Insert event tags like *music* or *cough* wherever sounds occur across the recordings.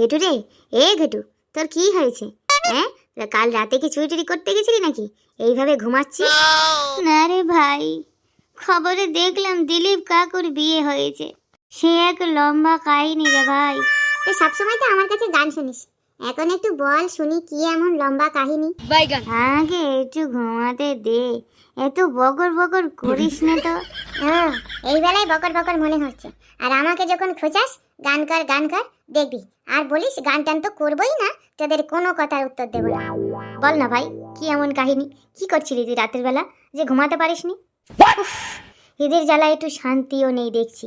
ঘেটু রে? এ ঘেটু তোর কি হয়েছে? হ্যাঁ? কাল রাতে কি চুরি টুরি করতে গেছিলি নাকি? এইভাবে ঘুমাচ্ছি না রে ভাই খবরে দেখলাম দিলীপ কাকুর বিয়ে হয়েছে। সে এক লম্বা কাহিনী রে ভাই। তুই সবসময় তো আমার কাছে গান শুনিস। এখন একটু বল শুনি কি এমন লম্বা কাহিনী? আগে একটু ঘুমাতে দে এত বকর বকর করিস না তো। হ্যাঁ এই বেলায় বকর বকর মনে হচ্ছে। আর আমাকে যখন খোঁচাস গান কর গান কর দেখবি। আর বলিস গান টান তো করবোই না তোদের কোনো কথার উত্তর দেবো না। বল না ভাই কি এমন কাহিনী? কি করছিলি তুই রাতের বেলা? যে ঘুমাতে পারিসনি? উফ, এদের জ্বালায় একটু শান্তিও নেই দেখছি।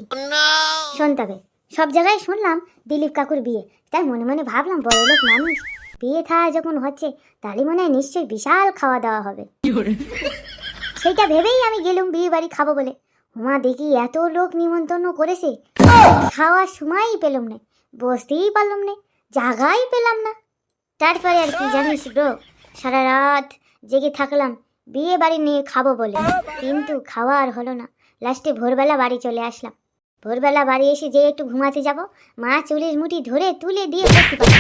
শোন তবে সব জায়গায় শুনলাম দিলীপ কাকুর বিয়ে। তাই মনে মনে ভাবলাম বড় লোক মানুষ। বিয়ে থা যখন হচ্ছে তাহলে মনে হয় নিশ্চয়ই বিশাল খাওয়া দাওয়া হবে। সেটা ভেবেই আমি গেলুম বিয়ে বাড়ি খাব বলে। মা দেখি এত লোক নিমন্ত্রণ করেছে খাওয়ার সময়ই পেলাম না। বসতেই পারলাম না, জাগাই পেলাম না। তারপরে আর কি জানিস ব্রো সারা রাত জেগে থাকলাম, বিয়ে বাড়ি নিয়ে খাব বলে। কিন্তু খাওয়া আর হলো না লাস্টে ভোরবেলা বাড়ি চলে আসলাম। ভোরবেলা বাড়ি এসে যে একটু ঘুমাতে যাব, মা চুলের মুঠি ধরে তুলে দিয়ে পড়তে পারল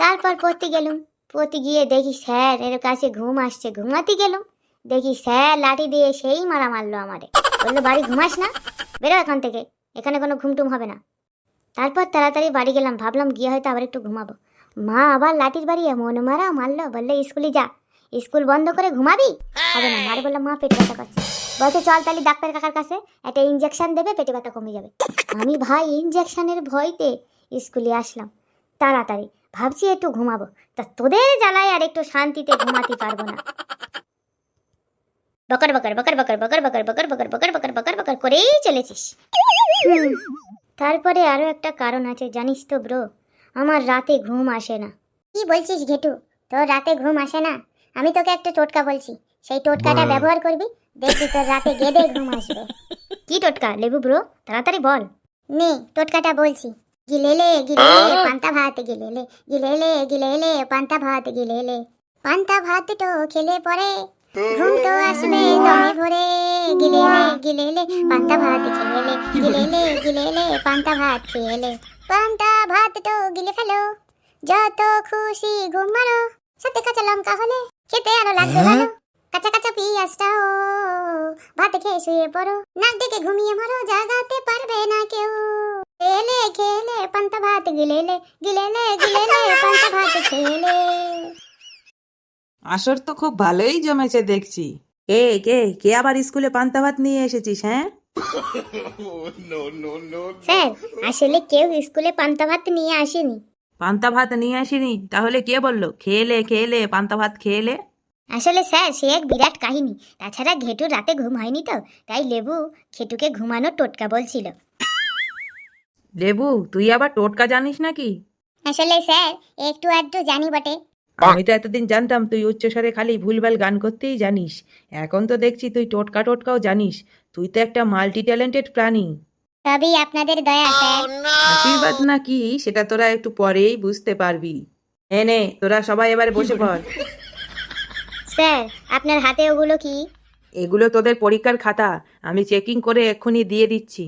তারপর পড়তে গেলুম, পড়তে গিয়ে দেখি স্যার এর কাছে ঘুম আসছে, ঘুমাতে গেলুম। দেখি স্যার লাঠি দিয়ে সেই মারা মারলো আমারে। বলল, বাড়ি ঘুমাস না, বেরো এখান থেকে, এখানে কোনো ঘুমটুম হবে না। তারপর তাড়াতাড়ি বাড়ি গেলাম, ভাবলাম গিয়ে হয়তো আবার একটু ঘুমাবো। মা আবার লাঠির বাড়ি মন মারা মারলো, বলল, স্কুলে যা, স্কুল বন্ধ করে ঘুমাবি? হবে না মারে বললাম, মা, পেটে ব্যথা করছে। বলছে, চল তাহলে ডাক্তার কাকার কাছে একটা ইঞ্জেকশন দেবে, পেটে ব্যথা কমে যাবে। আমি, ভাই ইঞ্জেকশনের ভয়তে স্কুলে আসলাম, তাড়াতাড়ি। ভাবছি একটু ঘুমাবো। তা তোদের জ্বালায় আর একটু শান্তিতে ঘুমাতে পারব না। বকর বকর বকর বকর বকর বকর বকর বকর বকর বকর বকর বকর করেই চলেছিস। তারপরে আরও একটা কারণ আছে জানিস তো ব্রো আমার রাতে ঘুম আসে না। কি বলছিস ঘেটু? তোর রাতে ঘুম আসে না? আমি তোকে একটা টোটকা বলছি। সেই টোটকাটা ব্যবহার করবি দেখবি তোর রাতে গেদে ঘুম আসবে। *laughs* কি টোটকা? লেবু ব্রো তাড়াতাড়ি বল। নে টোটকাটা বলছি। গিলেলে গিলেলে পান্তা ভাত গিলেলে। গিলেলে গিলেলে পান্তা ভাত গিলেলে। পান্তা ভাত তো খেলে পরে ঘুম তো আসবে দমে ভরে। গিলেলে গিলেলে পান্তা ভাত খেলে গিলেলে গিলেলে পান্তা ভাত খেলে পান্তা ভাত তো গিলে ফেলো যত খুশি ঘুম মারো। সাথে কাঁচা লঙ্কা হলে খেতে আরও লাগবে ভালো। কাঁচা কাঁচা পিঁয়াজটাও ভাত খেয়ে শুয়ে পড়ো। নাক ডেকে ঘুমিয়ে মরো জাগাতে পারবে না কেউ। খেলে খেলে পান্তা ভাত গিলেলে গিলেলে গিলেলে পান্তা ভাত খেলে আসর তো খুব ভালোই জমেছে দেখছি। কে কে কে আবার স্কুলে পান্তা ভাত নিয়ে এসেছিস হ্যাঁ? *laughs* স্যার আসলে কেউ স্কুলে পান্তা ভাত নিয়ে আসেনি। পান্তা ভাত নিয়ে আসিনি? তাহলে কে বলল? খেলে খেলে পান্তা ভাত খেলে? আসলে স্যার সে এক বিরাট কাহিনী। তাছাড়া ঘেটুর রাতে ঘুম হয়নি তো তাই লেবু ঘেটুকে ঘুমানোর টোটকা বলছিল। লেবু তুই আবার টোটকা জানিস নাকি? আসলে স্যার একটু আধটু জানি বটে। আমি তো এতদিন জানতাম তুই উচ্চস্বরে খালি ভুলভাল গান করতেই জানিস। এখন তো দেখছি তুই টোটকা টোটকাও জানিস। তুই তো একটা মাল্টি ট্যালেন্টেড প্রাণী। তবেই আপনাদের দয়া স্যার। আশীর্বাদ না কি সেটা তোরা একটু পরেই বুঝতে পারবি। এনে তোরা সবাই এবার বসে পড়। স্যার আপনার হাতে ওগুলো কি? এগুলো তোদের পরীক্ষার খাতা। আমি চেকিং করে এক্ষুনি দিয়ে দিচ্ছি।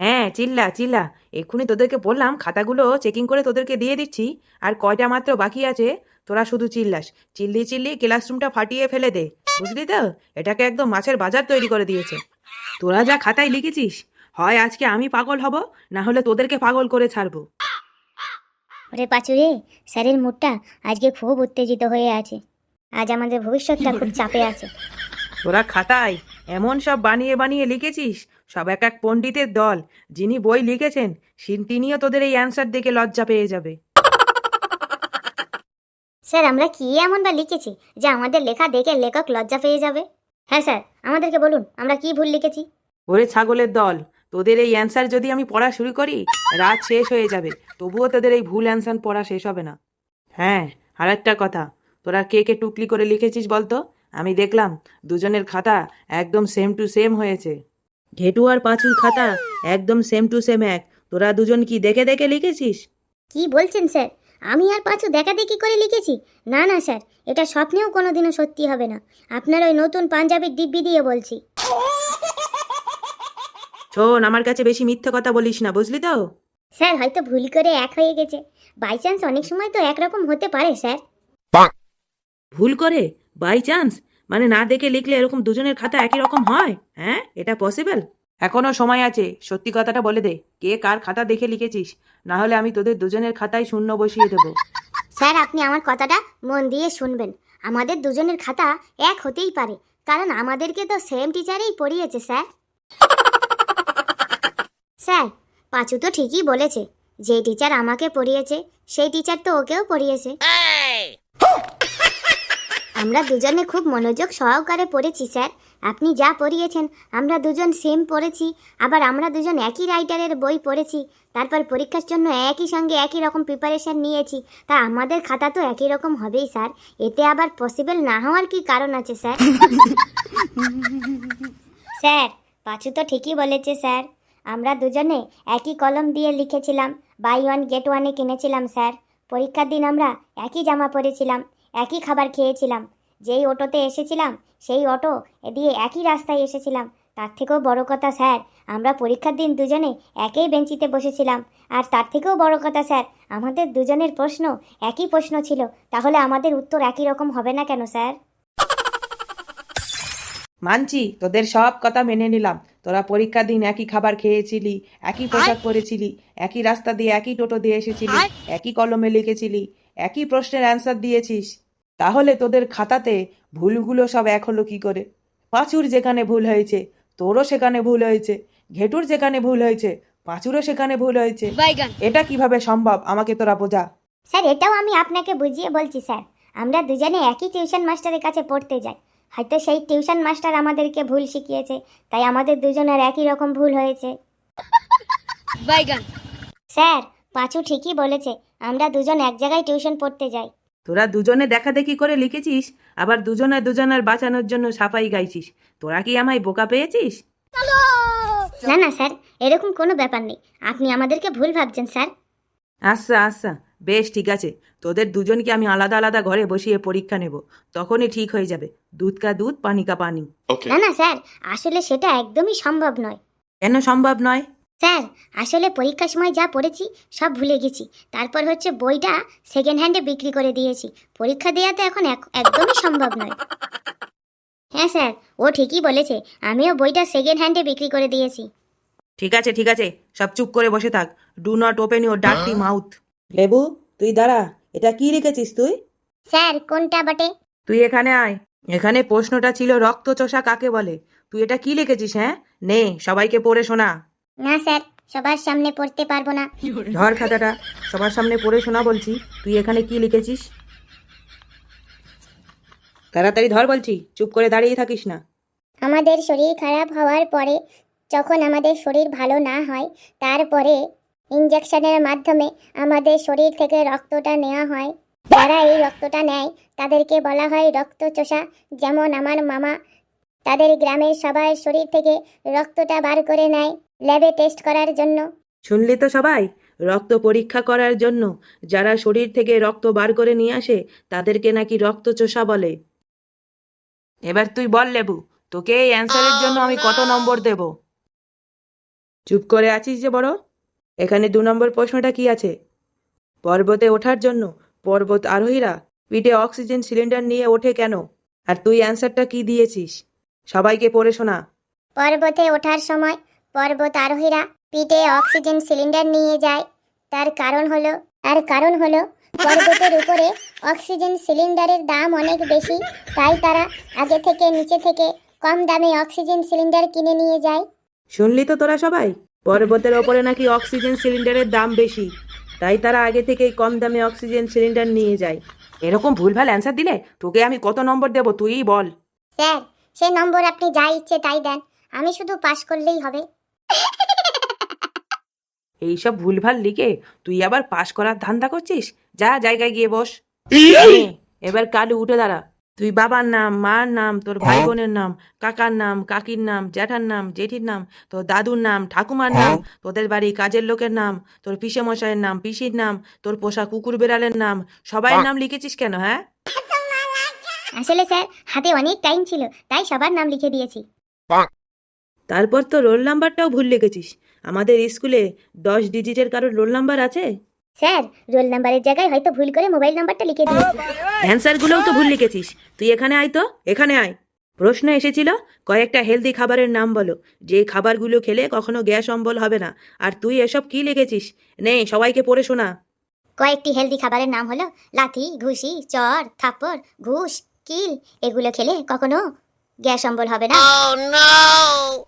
হ্যাঁ চিল্লা চিল্লা। এক্ষুনি তোদেরকে বললাম খাতাগুলো চেকিং করে তোদেরকে দিয়ে দিচ্ছি। আর কয়টা মাত্র বাকি আছে? তোরা শুধু চিল্লাস। চিল্লি চিল্লি ক্লাসরুমটা ফাটিয়ে ফেলে দে বুঝলি তো? এটাকে একদম মাছের বাজার তৈরি করে দিয়েছে। তোরা যা খাতায় লিখেছিস হয় আজকে আমি পাগল হব না হলে তোদেরকে পাগল করে ছাড়বো। ওরে পাচুরে স্যারের মুডটা আজকে খুব উত্তেজিত হয়ে আছে। আজ আমাদের ভবিষ্যৎটা খুব চাপে আছে। তোরা খাতায় এমন সব বানিয়ে বানিয়ে লিখেছিস সব এক এক পণ্ডিতের দল যিনি বই লিখেছেন তিনিও তোদের এই অ্যান্সার দেখে লজ্জা পেয়ে যাবে। স্যার আমরা কি এমন বা লিখেছি যে আমাদের লেখা দেখে লেখক লজ্জা পেয়ে যাবে? হ্যাঁ স্যার আমাদেরকে বলুন আমরা কি ভুল লিখেছি? ওরে ছাগলের দল তোদের এই অ্যান্সার যদি আমি পড়া শুরু করি রাত শেষ হয়ে যাবে তবুও তোদের এই ভুল অ্যান্সার পড়া শেষ হবে না। হ্যাঁ আর একটা কথা তোরা কে কে টুকলি করে লিখেছিস বলতো? আমি দেখলাম দুজনের খাতা একদম সেম টু সেম হয়েছে। ঘেটু আর পাঁচুর খাতা একদম সেম টু সেম এক তোরা দুজন কি দেখে দেখে লিখেছিস? কি বলছেন স্যার? আমি আর পাঁচু দেখা দেখি করে লিখেছি। না না স্যার এটা স্বপ্নেও কোনোদিনও সত্যি হবে না। আপনার ওই নতুন পাঞ্জাবির দিব্যি দিয়ে বলছি। শোন আমার কাছে বেশি মিথ্যে কথা বলিস না বুঝলি তো? স্যার হয়তো ভুল করে এক হয়ে গেছে। বাই চান্স অনেক সময় তো একরকম হতে পারে স্যার। ভুল করে? By chance? মানে না দেখে লিখলে এরকম দুজনের খাতা একই রকম হয়? হ্যাঁ এটা পসিবল এখনও সময় আছে সত্যি কথাটা বলে দে। কে কার খাতা দেখে লিখেছিস? না হলে আমি তোদের দুজনের খাতায় শূন্য বসিয়ে দেবো। স্যার আপনি আমার কথাটা মন দিয়ে শুনবেন। আমাদের দুজনের খাতা এক হতেই পারে কারণ আমাদেরকে তো সেম টিচারেই পড়িয়েছে স্যার। স্যার পাঁচু তো ঠিকই বলেছে যে টিচার আমাকে পড়িয়েছে সেই টিচার তো ওকেও পড়িয়েছে। আমরা দুজনে খুব মনোযোগ সহকারে পড়েছি স্যার। আপনি যা পড়িয়েছেন আমরা দুজন সেম পড়েছি আবার আমরা দুজন একই রাইটারের বই পড়েছি তারপর পরীক্ষার জন্য একই সঙ্গে একই রকম প্রিপারেশন নিয়েছি তা আমাদের খাতা তো একই রকম হবেই স্যার এতে আবার পসিবল না হওয়ার কি কারণ আছে স্যার স্যার *laughs* পাঁচু তো ঠিকই বলেছে স্যার আমরা দুজনে একই কলম দিয়ে লিখেছিলাম বাই ওয়ান গেট ওয়ানে কিনেছিলাম স্যার পরীক্ষার দিন আমরা একই জামা পরেছিলাম একই খাবার খেয়েছিলাম যেই অটোতে এসেছিলাম সেই অটো দিয়ে একই রাস্তায় এসেছিলাম। তার থেকেও বড় কথা স্যার আমরা পরীক্ষার দিন দুজনে একই বেঞ্চিতে বসেছিলাম। আর তার থেকেও বড় কথা স্যার আমাদের দুজনের প্রশ্ন একই প্রশ্ন ছিল। তাহলে আমাদের উত্তর একই রকম হবে না কেন স্যার? মানছি তোদের সব কথা মেনে নিলাম। তোরা পরীক্ষার দিন একই খাবার খেয়েছিলি একই পোশাক পরেছিলি একই রাস্তা দিয়ে একই টোটো দিয়ে এসেছিলি একই কলমে লিখেছিলি একই প্রশ্নের অ্যান্সার দিয়েছিস। তাহলে তোদের খাতাতে ভুলগুলো সব এক হলো কি করে? পাঁচুর যেখানে ভুল হয়েছে তোরও সেখানে ভুল হয়েছে ঘেটুর যেখানে ভুল হয়েছে পাঁচুরও সেখানে ভুল হয়েছে। এটা কীভাবে সম্ভব? আমাকে তোরা বোঝা। স্যার এটাও আমি আপনাকে বুঝিয়ে বলছি স্যার। আমরা দুজনে একই টিউশন মাস্টারের কাছে পড়তে যাই। হয়তো সেই টিউশন মাস্টার আমাদেরকে ভুল শিখিয়েছে তাই আমাদের দুজনের একই রকম ভুল হয়েছে। স্যার পাঁচু ঠিকই বলেছে আমরা দুজন এক জায়গায় টিউশন পড়তে যাই। তোরা দুজনে দেখা দেখি করে লিখেছিস আবার দুজনে দুজনের বাঁচানোর জন্য সাফাই গাইছিস। তোরা কি আমায় বোকা পেয়েছিস? না না স্যার এরকম কোনো ব্যাপার নেই। আপনি আমাদেরকে ভুল ভাবছেন স্যার। আচ্ছা আচ্ছা বেশ ঠিক আছে। তোদের দুজনকে আমি আলাদা আলাদা ঘরে বসিয়ে পরীক্ষা নেব। তখনই ঠিক হয়ে যাবে। দুধ কা দুধ পানি কা পানি। না না স্যার আসলে সেটা একদমই সম্ভব নয়। কেন সম্ভব নয়? স্যার আসলে পরীক্ষার সময় যা পড়েছি সব ভুলে গেছি। তারপর হচ্ছে বইটা সেকেন্ড হ্যান্ডে বিক্রি করে দিয়েছি। পরীক্ষা দেওয়া তো এখন একদমই সম্ভব নয়। হ্যাঁ স্যার ও ঠিকই বলেছে আমিও বইটা সেকেন্ড হ্যান্ডে বিক্রি করে দিয়েছি। ঠিক আছে ঠিক আছে সব চুপ করে বসে থাক। Do not open your dirty mouth লেবু তুই দাঁড়া এটা কি লিখেছিস তুই? স্যার কোনটা বটে? তুই এখানে আয়। এখানে প্রশ্নটা ছিল রক্তচোষা কাকে বলে? তুই এটা কি লিখেছিস হ্যাঁ? নে সবাইকে পড়ে শোনা। না স্যার সবার সামনে পড়তে পারব না। ধর খাতাটা সবার সামনে পড়ে শোনা বলছি তুই এখানে কি লিখেছিস? তাড়াতাড়ি ধর বলছি চুপ করে দাঁড়িয়ে থাকিস না। আমাদের শরীর খারাপ হওয়ার পরে যখন আমাদের শরীর ভালো না হয় তারপরে ইঞ্জেকশনের মাধ্যমে আমাদের শরীর থেকে রক্তটা নেওয়া হয়। যারা এই রক্তটা নেয় তাদেরকে বলা হয় রক্তচোষা। যেমন আমার মামা তাদের গ্রামের সবার শরীর থেকে রক্তটা বার করে নেয়। ল্যাবে টেস্ট করার জন্য। শুনলি তো সবাই? রক্ত পরীক্ষা করার জন্য। যারা শরীর থেকে রক্ত বার করে নিয়ে আসে তাদেরকে নাকি রক্তচোষা বলে। এবার তুই বল লেবু তোকে এই অ্যান্সারের জন্য আমি কত নম্বর দেব? চুপ করে আছিস যে বড়? এখানে দু নম্বর প্রশ্নটা কি আছে? পর্বতে ওঠার জন্য পর্বত আরোহীরা পিঠে অক্সিজেন সিলিন্ডার নিয়ে ওঠে কেন? আর তুই অ্যান্সারটা কি দিয়েছিস? সবাইকে পড়ে শোনা। পর্বতে ওঠার সময় পর্বত আরোহীরা পিঠে অক্সিজেন সিলিন্ডার নিয়ে যায়। তার কারণ হলো তার কারণ হলো পর্বতের উপরে অক্সিজেন সিলিন্ডারের দাম অনেক বেশি তাই তারা আগে থেকে নিচে থেকে কম দামে অক্সিজেন সিলিন্ডার কিনে নিয়ে যায়। শুনলি তো তোরা সবাই? পর্বতের ওপরে নাকি অক্সিজেন সিলিন্ডারের দাম বেশি তাই তারা আগে থেকেই কম দামে অক্সিজেন সিলিন্ডার নিয়ে যায়। এরকম ভুলভাল অ্যান্সার দিলে তোকে আমি কত নম্বর দেবো তুই বল। স্যার সে নম্বর আপনি যা ইচ্ছে তাই দেন। আমি শুধু পাশ করলেই হবে। এইসব ভুলভাল লিখে তুই আবার পাশ করার ধান্দা করছিস? যা জায়গায় গিয়ে বস। এবার কালু উঠে দাঁড়া। তুই বাবার নাম মার নাম তোর ভাই বোনের নাম কাকার নাম কাকির নাম জ্যাঠার নাম জেঠির নাম তোর দাদুর নাম ঠাকুমার নাম তোদের বাড়ি কাজের লোকের নাম তোর পিসে মশাইয়ের নাম পিসির নাম তোর পোষা কুকুর বেড়ালের নাম সবাই নাম লিখেছিস কেন হ্যাঁ? আসলে স্যার হাতে অনেক টাইম ছিল তাই সবার নাম লিখে দিয়েছি। তারপর তো রোল নাম্বারটাও ভুল লিখেছিস। আমাদের স্কুলে দশ ডিজিটের কারোর রোল নাম্বার আছে? স্যার রোল নাম্বারের জায়গায় হয়তো ভুল করে মোবাইল নাম্বারটা লিখে দিয়েছি। অ্যান্সারগুলোও তো ভুল লিখেছিস। তুই এখানে আয় তো এখানে আয়। প্রশ্ন এসেছিল কয়েকটা হেলদি খাবারের নাম বলো। যে খাবারগুলো খেলে কখনো গ্যাস অম্বল হবে না। আর তুই এসব কি লিখেছিস? নে সবাইকে পড়ে শোনা। কয়েকটি হেলদি খাবারের নাম হলো লাথি ঘুষি চর থাপ্পড় ঘুষ কিল এগুলো খেলে কখনো গ্যাস অম্বল হবে না?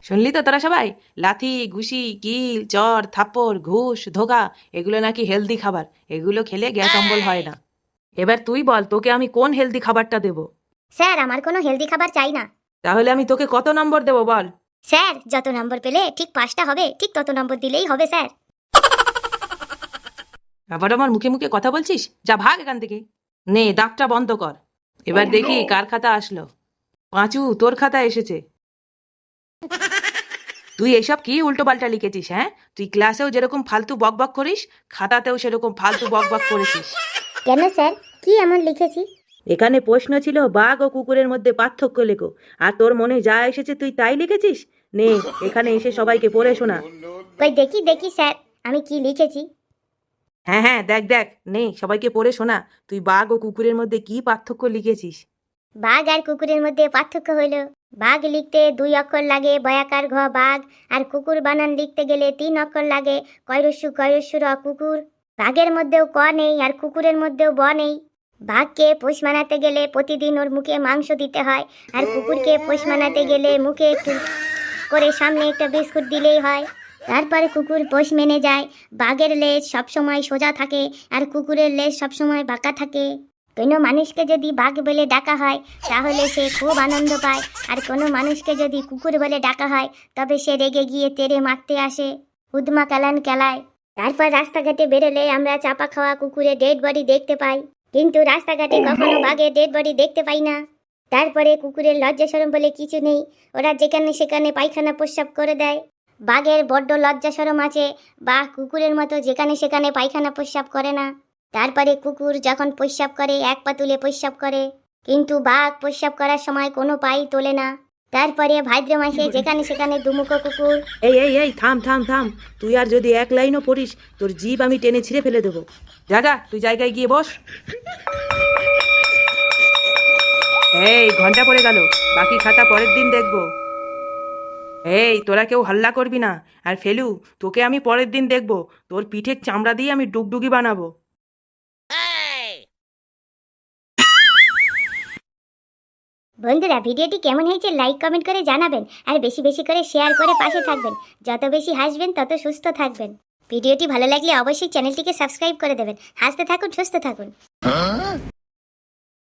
শুনলি তো তোরা সবাই? লাথি ঘুষি কিল চর থাপ্পড় ঘুষ ধোকা এগুলো নাকি হেলদি খাবার। এগুলো খেলে গ্যাস অম্বল হয় না। এবার তুই বল তোকে আমি কোন হেলদি খাবারটা দেব? স্যার আমার কোনো হেলদি খাবার চাই না। তাহলে আমি তোকে কত নম্বর দেবো বল? স্যার যত নম্বর পেলে ঠিক পাঁচটা হবে ঠিক তত নম্বর দিলেই হবে স্যার। আবার আমার মুখে মুখে কথা বলছিস? যা ভাগ এখান থেকে। নে দাগটা বন্ধ কর। এবার দেখি কার খাতা আসলো। পাঁচু তোর খাতা এসেছে। তুই এসব কি উল্টো পাল্টা লিখেছিস হ্যাঁ? তুই ক্লাসেও যেরকম ফালতু বক বক করিস খাতাতেও সেরকম ফালতু বক বক করেছিস। কেন স্যার? কি এমন লিখেছি? এখানে প্রশ্ন ছিল বাঘ ও কুকুরের মধ্যে পার্থক্য লেখো। আর তোর মনে যা এসেছে তুই তাই লিখেছিস? নে এখানে এসে সবাইকে পড়ে শোনা। কই দেখি দেখি স্যার আমি কি লিখেছি? হ্যাঁ হ্যাঁ দেখ দেখ নে সবাইকে পড়ে শোনা। তুই বাঘ ও কুকুরের মধ্যে কি পার্থক্য লিখেছিস? বাঘ আর কুকুরের মধ্যে পার্থক্য হলো বাঘ লিখতে দুই অক্ষর লাগে, বয়াকার ঘ, বাঘ, আর কুকুর বানান লিখতে গেলে তিন অক্ষর লাগে, কয়রস্যু কয়রস্যু র কুকুর। বাঘের মধ্যেও ক নেই, আর কুকুরের মধ্যেও ব নেই। বাঘকে পোষ মানাতে গেলে প্রতিদিন ওর মুখে মাংস দিতে হয়, আর কুকুরকে পোষ মানাতে গেলে মুখে একটু করে সামনে একটা বিস্কুট দিলেই হয়। তারপরে কুকুর পোষ মেনে যায়। বাঘের লেজ সবসময় সোজা থাকে, আর কুকুরের লেজ সবসময় বাঁকা থাকে। কোনো মানুষকে যদি বাঘ বলে ডাকা হয়, তাহলে সে খুব আনন্দ পায়। আর কোনো মানুষকে যদি কুকুর বলে ডাকা হয়, তবে সে রেগে গিয়ে তেরে মারতে আসে। উদমা কালান কেলায়। তারপর রাস্তাঘাটে বেরোলে আমরা চাপা খাওয়া কুকুরের ডেড বডি দেখতে পাই। কিন্তু রাস্তাঘাটে কখনো বাঘের ডেড বডি দেখতে পাই না। তারপরে কুকুরের লজ্জা সরম বলে কিছু নেই। ওরা যেখানে সেখানে পায়খানা প্রস্রাব করে দেয়। বাঘের বড্ড লজ্জা সরম আছে। বা কুকুরের মতো যেখানে সেখানে পায়খানা প্রস্রাব করে না। তারপরে কুকুর যখন প্রস্রাব করে এক পা তুলে প্রস্রাব করে কিন্তু বাঘ প্রস্রাব করার সময় কোনো পাই তোলে না। তারপরে ভাদ্র মাসে যেখানে সেখানে দুমুখো কুকুর। এই এই এই থাম থাম থাম। তুই আর যদি এক লাইনও পড়িস তোর জিভ আমি টেনে ছিঁড়ে ফেলে দেবো। যা তুই জায়গায় গিয়ে বস। এই ঘণ্টা পড়ে গেল। বাকি খাতা পরের দিন দেখব। এই তোরা কেউ হাল্লা করবি না। আর ফেলু তোকে আমি পরের দিন দেখব। তোর পিঠের চামড়া দিয়ে আমি ডুগডুগি বানাবো। বন্ধুরা, ভিডিওটি কেমন হয়েছে লাইক কমেন্ট করে জানাবেন আর বেশি বেশি করে শেয়ার করে পাশে থাকবেন। যত বেশি হাসবেন, তত সুস্থ থাকবেন। ভিডিওটি ভালো লাগলে অবশ্যই চ্যানেলটিকে সাবস্ক্রাইব করে দেবেন। হাসতে থাকুন, সুস্থ থাকুন।